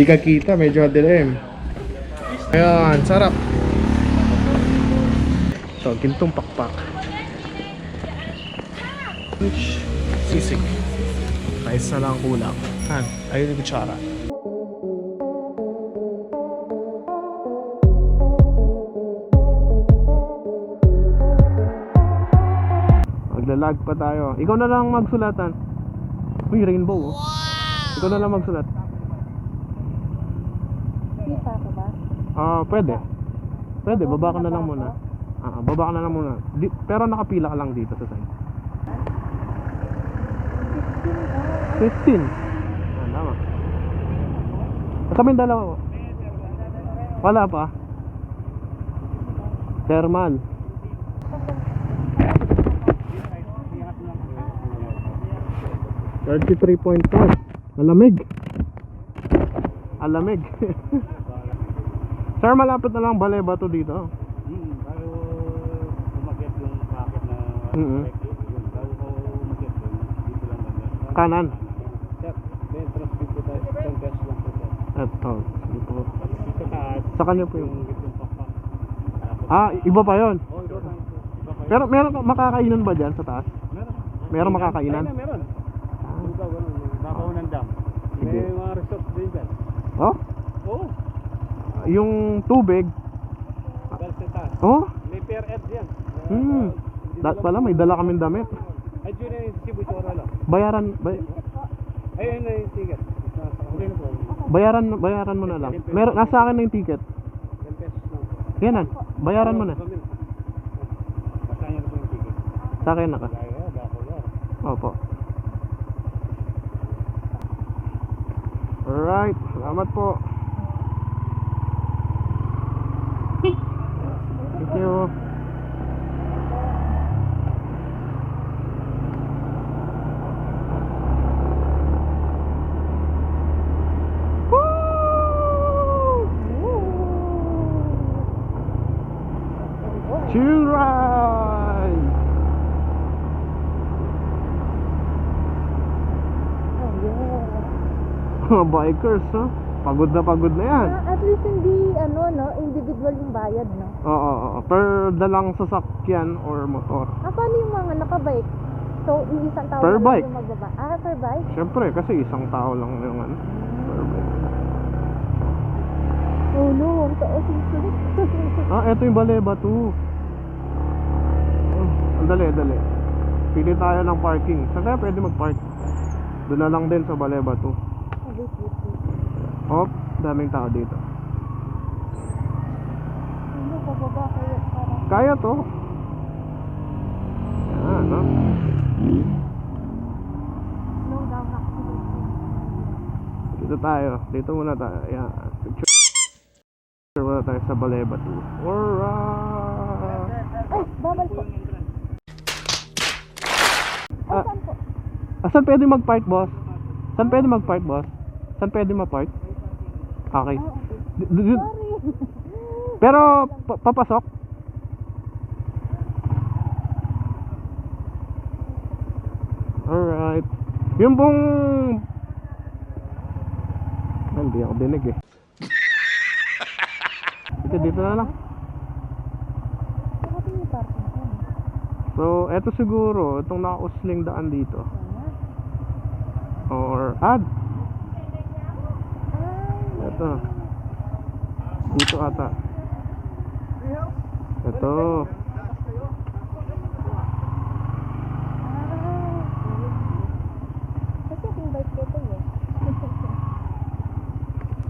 Di ka kita, medyo dilim. Ayan, sarap. Ito, gintong pakpak. Sisig. Kaisa lang kulang. Han, ayun yung kutsara. Maglalag pa tayo. Ikaw na lang magsulatan. Uy, rainbow. Oh. Ikaw na lang magsulat. Kita ko ba? Ah, pwede. Pwede, baba ka na lang muna. Ah, baba ka na lang muna. Di, pero nakapila ka lang dito sa side. 15. Ah, tama. Kami dalawa po. Wala pa. Thermal. Thirty-three point five. Alamig. Alamig. Sir, malapit na lang Baleba to dito. Hmm, bago umakyat yung packet na yun, bago ko umakyat yun, dito lang. Kanan. Sir, may transcript po tayo, 10 pesos lang po sir. Eto. Sige po. Sa taas, Sa kanya po yung Ah, iba pa yon. iba pa yun. Iba pa yun. Pero meron ka- makakainan ba dyan sa taas? meron. Meron makakainan? Na, meron. Doon daw, ganun, babaw ng dam. May mga resort din dyan. Yung tubig. taas. Oh? May pair ed yan. Hmm. Da pala, may dala kaming damit. Ay, yun yung Cebu Chora lang. Bayaran, bay- Ayun na yung ticket. Bayaran, bayaran mo na lang. Meron, nasa akin na yung ticket. 10 pesos lang. Yan na, bayaran mo na. Sa akin na ka. Opo. Alright, salamat po. You. Chill ride! Oh, yeah. Mga bikers, no? Pagod na pagod na yan. Ah, at least hindi, ano, no, individual yung bayad, no? Oo, oo, oo. Per dalang sasakyan or motor. Ah, paano yung mga nakabike? So, isang tao Per lang bike. yung magbaba. Ah, per bike? Siyempre, kasi isang tao lang yung ano. Per bike. Oh no, ang taas yung sulit. Ah, eto yung Baleba 2. Oh, ang dali, dali. Pili tayo ng parking. Saan kaya pwede mag-park? Doon na lang din sa Baleba 2. Ah, wait, wait, wait. Oh, daming tao dito. Ano, pababa kayo para... Kaya to. Yan, no? Slow down accident. Dito tayo. Dito muna tayo. Yan. Picture muna tayo sa Baleba 2. Alright! Ay, po. Ay, Ah. saan po? Ah, saan pwede mag-park, boss? Saan pwede mag-park, boss? Saan pwede ma-park? Okay. Ah, Sorry. pero, pa- papasok? Alright. Yung pong... Ah, Hindi ako dinig eh. Dito, dito na lang. So, eto siguro, itong nakausling daan dito. Or, ad. Ay, Ito. Dito ata. Ito.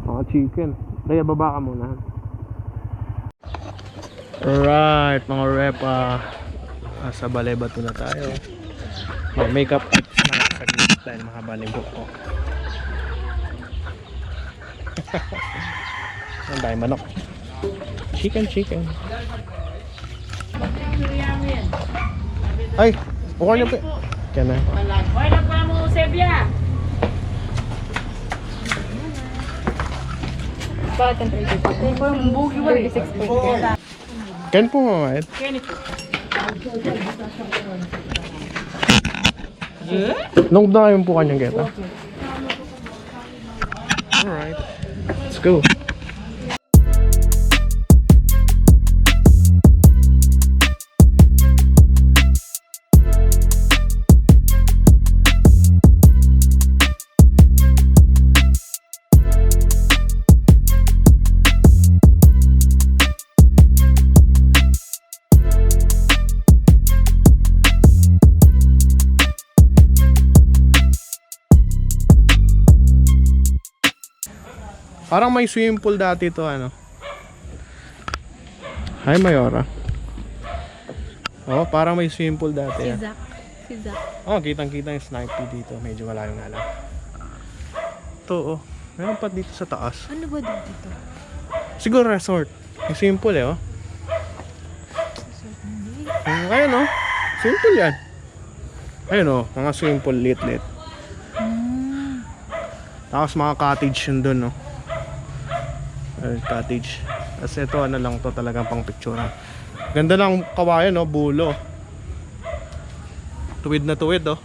Mga chicken. Kaya baba ka muna. Alright, mga rep. ah nasa Balebato na tayo. May makeup tips na saglit na yung buhok ko. Ang dahil manok. Chicken, chicken. Ay, okay na po. Kaya na. Hoy, nagpa mo Sebia. Bakit ang 36? 36 Ken po mamahit. Nung na po kanyang geta. Alright. Let's go. Parang may swimming pool dati to ano. Hi Mayora. Oh, parang may swimming pool dati. ah. Zach. Si Zach. Oh, kitang-kita yung snipe dito. Medyo malayo nga lang. Ito, oh. Meron pa dito sa taas. Ano ba dito? Siguro resort. Yung swimming pool eh, oh. Mm, ayun, oh. Swimming pool yan. Ayun, oh. Mga swimming pool lit-lit. Tapos mga cottage yun dun, no. Ayun, cottage. Tapos ito, ano lang to talagang pang picture. Ganda lang kawayan, no. Bulo. Tuwid na tuwid, oh.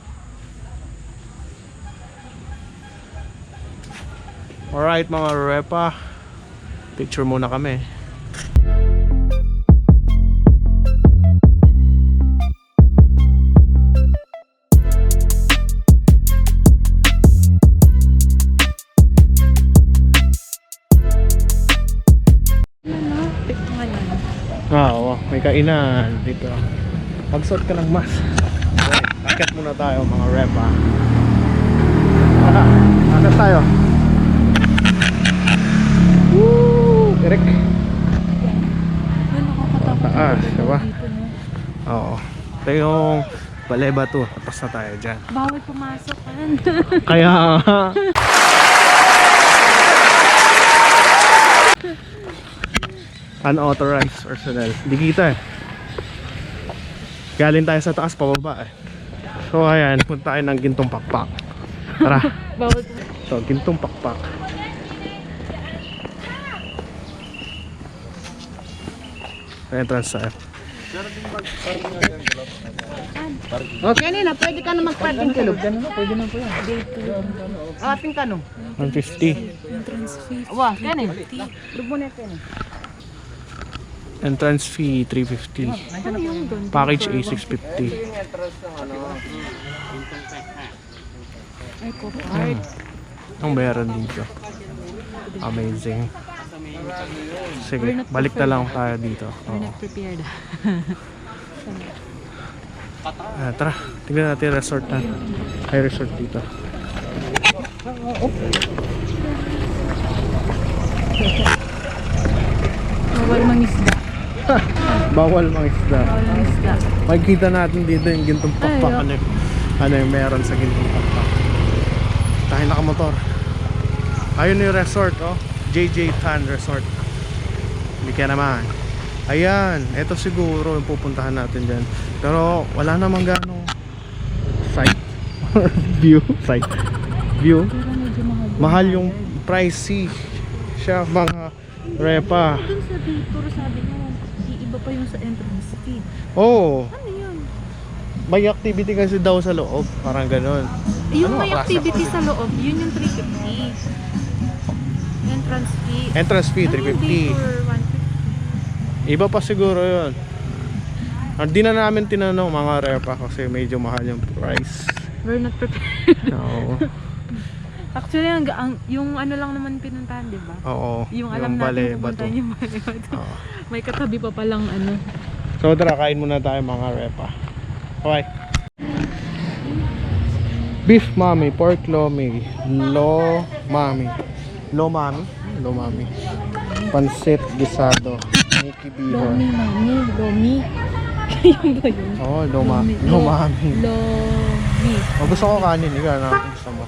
Alright mga repa Picture muna kami kainan. Dito. Magsuot ka ng mask. Alright, akit muna tayo mga repa Tara, akit tayo. Woo! Ano nakakatakot Taas, diba? Oo. Ito yung baleba to. Tapos na tayo dyan. Bawal pumasok. Kaya Unauthorized personnel Hindi kita eh Galing tayo sa taas pababa eh So ayan Punta tayo ng gintong pakpak Tara So gintong pakpak Entrance tayo Okay, nina, pwede ka na mag-parking kilo. Ating ka no. 150 entrance fee. Wa, kanin. Rubo na kanin. Entrance fee 350 Ano yung doon? Package A 650 Ay, ko card. Ang meron dito Amazing Sige, balik na lang tayo dito We're not. Ah, Tara, tingnan natin resort na High resort dito Bawal Bawal mga isda. Bawal mangisda. Makikita natin dito yung gintong pakpak oh. ano, yung- ano yung meron sa gintong pakpak. Tayo nakamotor. Ayun yung resort oh. JJ Tan Resort. Hindi ka naman. Ayan, ito siguro yung pupuntahan natin dyan. Pero wala namang gano'ng Site. View. Site. View. Mahal. Yung pricey Siya mga repa. Doon sa dito, sabi mo, iiba pa yung sa entrance fee. Oh, Ano yun? may activity kasi daw sa loob Parang ganon Yung Ano may activity sa loob, yun yung 350. Entrance fee. Entrance fee, Ano yung day 350 for 150? Iba pa siguro yun. Hindi na namin tinanong mga repa kasi medyo mahal yung price. We're not prepared. Oo. Actually, ang, ang, yung ano lang naman pinuntahan, di ba? Oo. Yung alam natin bale, pupuntahan yung bale bato. Oo. May katabi pa palang ano. So tara, kain muna tayo mga repa. Okay. Beef mami, pork lomi, lo mami. Lo mami? Lo mami. Pansit gisado. Mickey Bihon. mami, lomi. yung ba yun? Oo, oh, lo, ma Lomi. lo mami. Lomi. Oh, gusto ko kanin. Ikaw na gusto mo.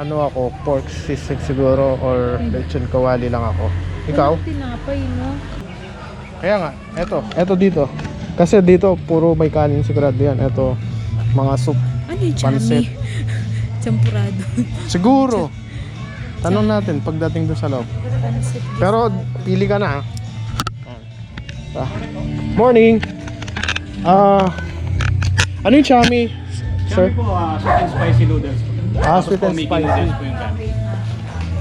Ano ako, pork sisig siguro or lechon kawali lang ako. Ikaw? Walang tinapay, no? Kaya nga, eto, eto dito. Kasi dito, puro may kanin sigurado yan. Eto, mga soup. Ano yung Pansit. chami? Champurado. Siguro. Tanong natin pagdating doon sa loob. Pansit. Pero, pili ka na. ha? Ah. Morning! Ah, ano yung chami? Sir? Sir? po, ah, and spicy noodles. Ah, sweet and spicy. po yung gamit.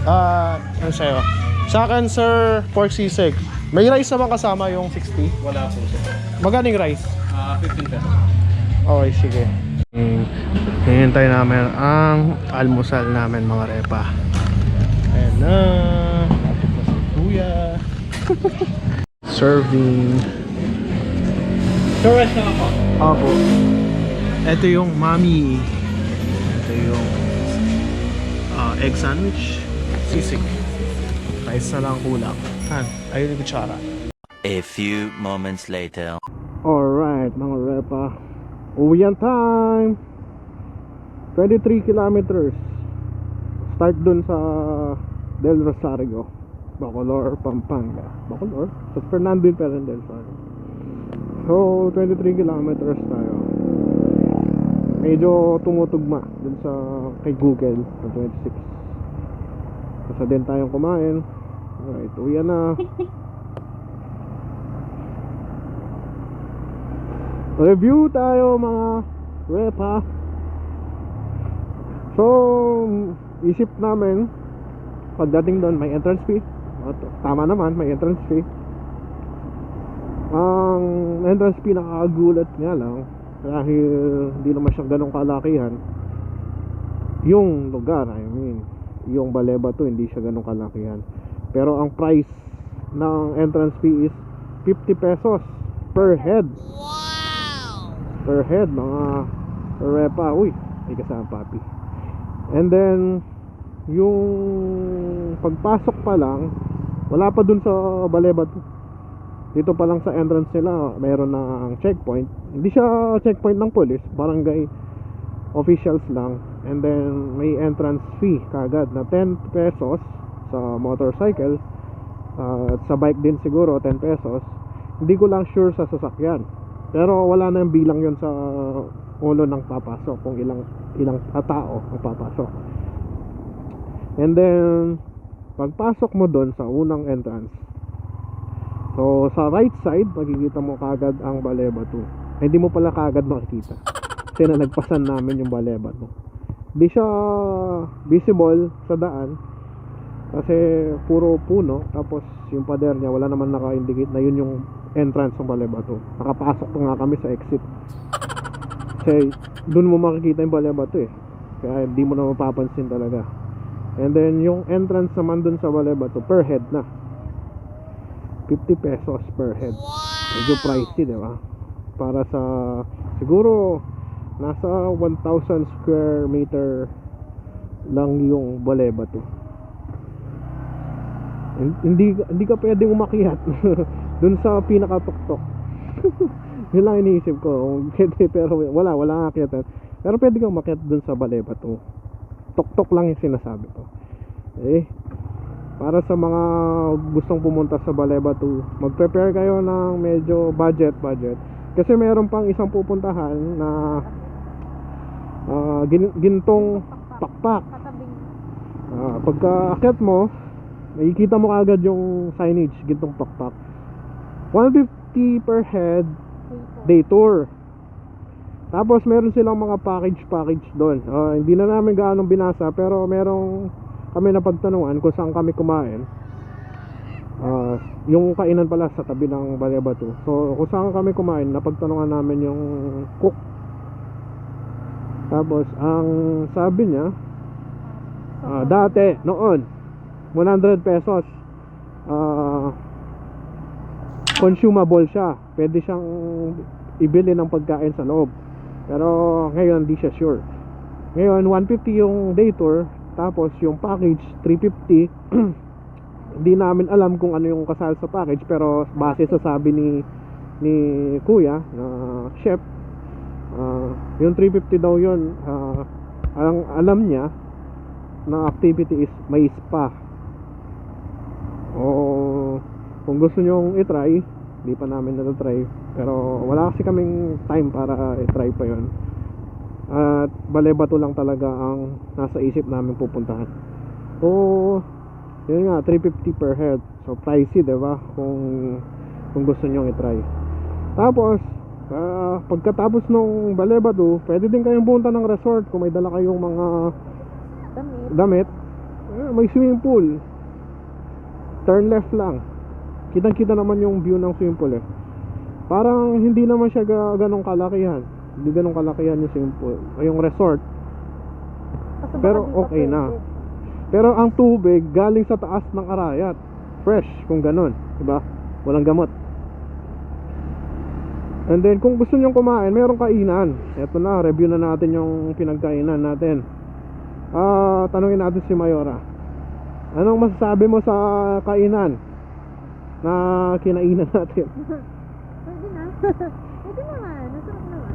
Ah, ano sa'yo? Sa akin, sir, pork sisig. May rice naman kasama yung 60. Wala po sir. Magaling rice. Ah, 15 pesos. Okay, sige. Hmm, Hinihintay namin ang almusal namin mga repa. Ayan na. Na si kuya. Serving. Sir, rice na lang po. Apo. Ito yung mami. Ito yung egg sandwich. Sisig. Rice na lang kulang. Han, ayun yung kutsara. A few moments later. Alright, mga repa. Uwian time! 23 kilometers. Start dun sa Del Rosario. Bacolor, Pampanga. Bacolor? Sa Fernando pero Del Rosario. So, 23 kilometers tayo. Medyo tumutugma dun sa kay Google sa 26. Kasi din tayong kumain. Alright, uwian na. Review tayo mga rep ha So Isip namin Pagdating doon may entrance fee At, Tama naman may entrance fee Ang entrance fee nakakagulat nga lang Dahil Hindi naman siya ganong kalakihan Yung lugar I mean Yung Baleba to hindi siya ganong kalakihan. Pero ang price Ng entrance fee is 50 pesos Per head. Per head mga repa. Uy may kasama papi. And then yung pagpasok pa lang wala pa dun sa Baleba to dito pa lang sa entrance nila meron na ang checkpoint hindi siya checkpoint ng police barangay officials lang and then may entrance fee kagad na 10 pesos sa motorcycle uh, at sa bike din siguro 10 pesos hindi ko lang sure sa sasakyan pero wala na yung bilang yon sa ulo ng papasok kung ilang ilang tao ang papasok. And then pagpasok mo doon sa unang entrance. So sa right side makikita mo kagad ang Baleba 2. Hindi mo pala kagad makikita. Kasi na nagpasan namin yung Baleba 2. Hindi siya visible sa daan kasi puro puno tapos yung pader niya wala naman naka-indicate na yun yung entrance ng Balebato. Nakapasok pa nga kami sa exit. Kasi doon mo makikita yung Balebato eh. Kaya hindi mo na mapapansin talaga. And then yung entrance naman doon sa Balebato per head na. 50 pesos per head. Medyo pricey, di ba? Para sa siguro nasa 1,000 square meter lang yung Balebato. Hindi hindi ka pwedeng umakyat. dun sa pinakatuktok yun lang iniisip ko pwede pero wala wala akyatan pero pwede kang makyat dun sa baleba to tuktok lang yung sinasabi ko eh para sa mga gustong pumunta sa Baleba to mag-prepare kayo ng medyo budget budget kasi meron pang isang pupuntahan na ah, gin- gintong pakpak Katabing. Ah, pagka akyat mo, makikita mo agad yung signage, gintong pakpak. 150 per head day tour. Tapos meron silang mga package package doon. Ah, hindi na namin gaano binasa pero merong kami na pagtanungan kung saan kami kumain. Ah, yung kainan pala sa tabi ng Balebatu. So kung saan kami kumain, napagtanungan namin yung cook. Tapos ang sabi niya, ah, dati noon 100 pesos. Ah, consumable siya. Pwede siyang ibili ng pagkain sa loob. Pero ngayon hindi siya sure. Ngayon 150 yung day tour, tapos yung package 350. Hindi namin alam kung ano yung kasal sa package pero base sa sabi ni ni Kuya na chef ah, yung 350 daw yun ah, ang alam niya na activity is may spa o kung gusto nyong i-try hindi pa namin na-try pero wala kasi kaming time para i-try pa yon at Balebato lang talaga ang nasa isip namin pupuntahan so yun nga 350 per head so pricey diba kung kung gusto nyong i-try tapos ah, pagkatapos nung Balebato pwede din kayong pumunta ng resort kung may dala kayong mga Damit. damit eh, may swimming pool. Turn left lang. Kitang-kita naman yung view ng swimming pool eh. Parang hindi naman siya ga, ganong kalakihan. Hindi ganong kalakihan yung swimming pool. Yung resort. Kaso Pero okay na. Pero ang tubig galing sa taas ng arayat. Fresh kung ganon, 'di ba? Walang gamot. And then kung gusto niyo kumain, mayroong kainan. Ito na, review na natin yung pinagkainan natin. Ah, tanungin natin si Mayora. Anong masasabi mo sa kainan na kinainan natin? Pwede na. Pwede naman. Nasarap naman.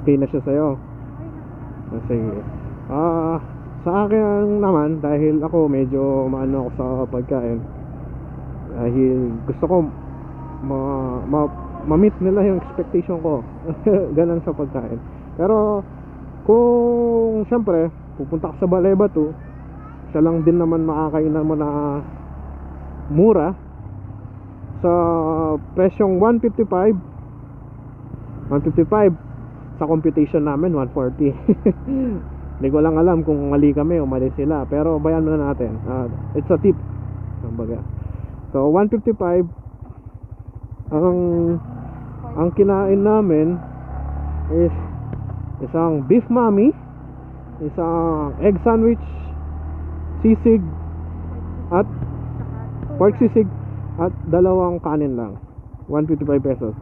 Okay na siya sa'yo. Ah, Sige. Ah, sa akin naman dahil ako medyo maano ako sa pagkain. Dahil gusto ko ma, ma ma-meet nila yung expectation ko. Ganun sa pagkain. Pero kung siyempre pupunta ka sa Baleba to, siya lang din naman makakainan mo na mura sa presyong 155 155 sa computation namin 140 hindi ko lang alam kung mali kami o mali sila pero bayan muna natin. Ah, it's a tip kumbaga. So 155 ang ang kinain namin is isang beef mami isang egg sandwich sisig at pork sisig at dalawang kanin lang. 155 pesos.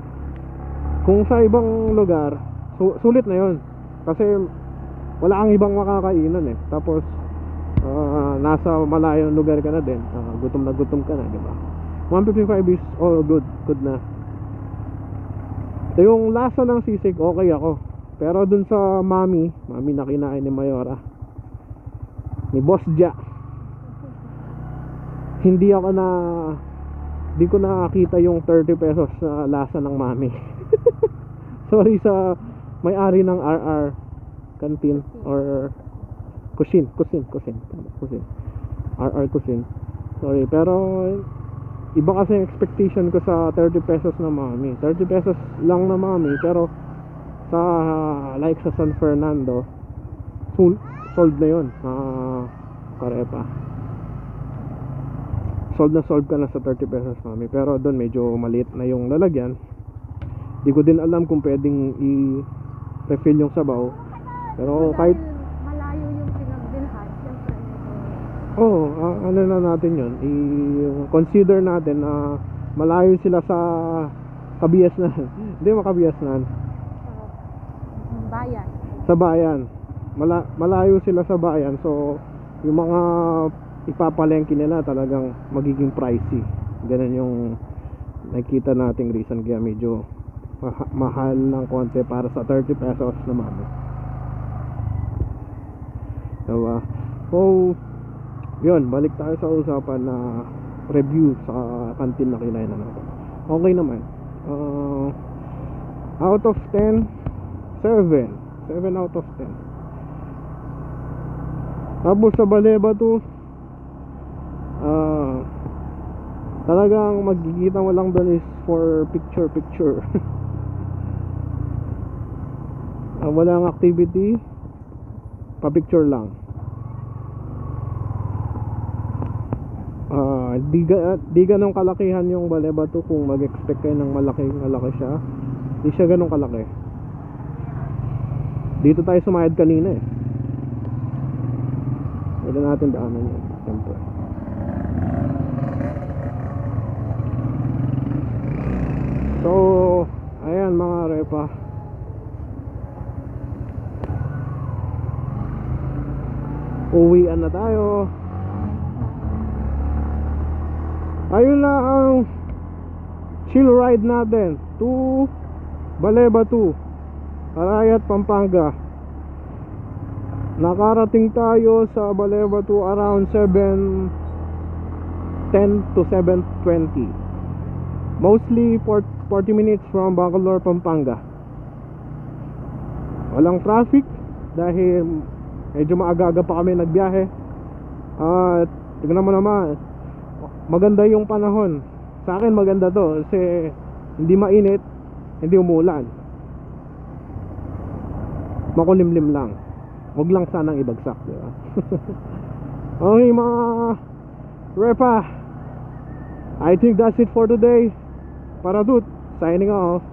Kung sa ibang lugar su- sulit na yon kasi wala kang ibang makakainan eh. Tapos ah, nasa malayong lugar ka na din. Ah, gutom na gutom ka na di ba? 155 is all good. Good na. Yung lasa ng sisig okay ako. Pero dun sa mami mami na kinain ni Mayora ni Boss Ja hindi ako na di ko nakakita yung 30 pesos na lasa ng mami. Sorry sa may-ari ng RR canteen or cuisine cuisine cuisine. Tama, cuisine RR cuisine. Sorry pero iba kasi yung expectation ko sa 30 pesos na mami. 30 pesos lang na mami pero sa like sa San Fernando sold, sold na yun. Ah karepa sold na sold ka na sa 30 pesos mami. Pero doon medyo maliit na yung lalagyan. Di ko din alam kung pwedeng i-refill yung sabaw pero kahit Malayo yung pinagbilhan. Siyempre, ito. oh ah, ano na natin yun i-consider natin na malayo sila sa kabiyas na hindi makabiyas na Sa bayan. sa bayan Mala, malayo sila sa bayan so yung mga ipapalengke nila talagang magiging pricey ganun yung nakita nating reason kaya medyo mahal ng konti para sa 30 pesos naman diba? So yun balik tayo sa usapan na review sa kantin na kinainan natin. Okay naman. Uh, out of 10 7 7 out of 10 tapos sa Baleba to ah talagang magkikita mo lang doon is for picture picture Ah, walang activity. Pa picture lang. Ah di, ga, di ganong kalakihan yung Baleba to kung mag-expect kayo ng malaki malaki siya. Di siya ganong kalaki. Dito tayo sumayad kanina eh. Pwede natin daanan yun. Siyempre So Ayan mga repa Uwian na tayo. Ayun na ang Chill ride natin. To Baleba 2 Arayat Pampanga. Nakarating tayo sa Baleva to around 7 10 to 7.20 Mostly for 40 minutes from Bacolor, Pampanga. Walang traffic dahil medyo maaga-aga pa kami nagbiyahe. At tignan mo naman maganda yung panahon. Sa akin maganda to kasi hindi mainit, hindi umulan Makulimlim lang. Huwag lang sanang ibagsak, di ba? Okay mga Repa. I think that's it for today. Paradut signing off